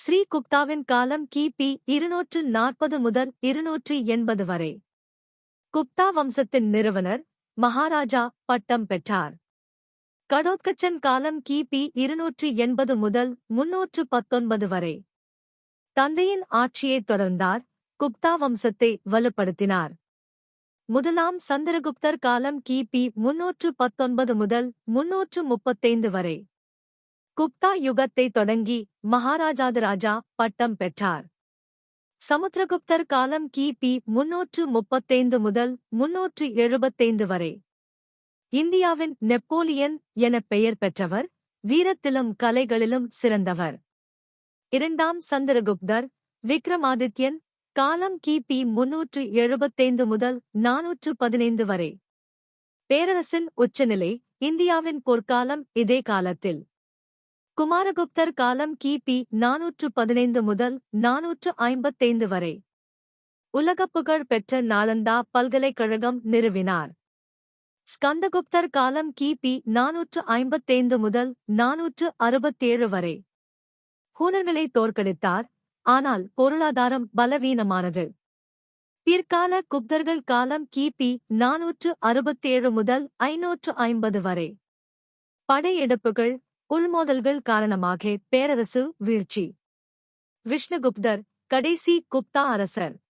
ஸ்ரீ குப்தாவின் காலம் கிபி இருநூற்று நாற்பது முதல் இருநூற்றி எண்பது வரை. குப்தா வம்சத்தின் நிறுவனர் மகாராஜா பட்டம் பெற்றார். கடோத்கச்சன் காலம் கிபி இருநூற்று எண்பது முதல் முன்னூற்று பத்தொன்பது வரை. தந்தையின் ஆட்சியைத் தொடர்ந்தார் குப்தா வம்சத்தை வலுப்படுத்தினார். முதலாம் சந்திரகுப்தர் காலம் கிபி முன்னூற்று பத்தொன்பது முதல் முன்னூற்று முப்பத்தைந்து வரை. குப்தா யுகத்தை தொடங்கி மகாராஜாதிராஜா பட்டம் பெற்றார். சமுத்திரகுப்தர் காலம் கிபி முன்னூற்று முப்பத்தைந்து முதல் முன்னூற்று எழுபத்தைந்து வரை. இந்தியாவின் நெப்போலியன் என பெயர் பெற்றவர் வீரத்திலும் கலைகளிலும் சிறந்தவர். இரண்டாம் சந்திரகுப்தர் விக்ரமாதித்யன் காலம் கிபி முன்னூற்று எழுபத்தைந்து முதல் நாநூற்று பதினைந்து வரை. பேரரசின் உச்சநிலை இந்தியாவின் பொற்காலம் இதே காலத்தில். குமாரகுப்தர் காலம் கிபி நாநூற்று பதினைந்து முதல் நாநூற்று ஐம்பத்தைந்து வரை. உலகப்புகழ் பெற்ற நாளந்தா பல்கலைக்கழகம் நிறுவினார். ஸ்கந்தகுப்தர் காலம் கிபி நாநூற்று ஐம்பத்தைந்து முதல் நாநூற்று அறுபத்தேழு வரை. ஹூனர்களை தோற்கடித்தார் ஆனால் பொருளாதாரம் பலவீனமானது. பிற்கால குப்தர்கள் காலம் கிபி நாநூற்று அறுபத்தேழு முதல் ஐநூற்று ஐம்பது வரை. படையெடுப்புகள் உள்மோதல்கள் காரணமாக பேரரசு வீழ்ச்சி. விஷ்ணுகுப்தர் கடைசி குப்தா அரசர்.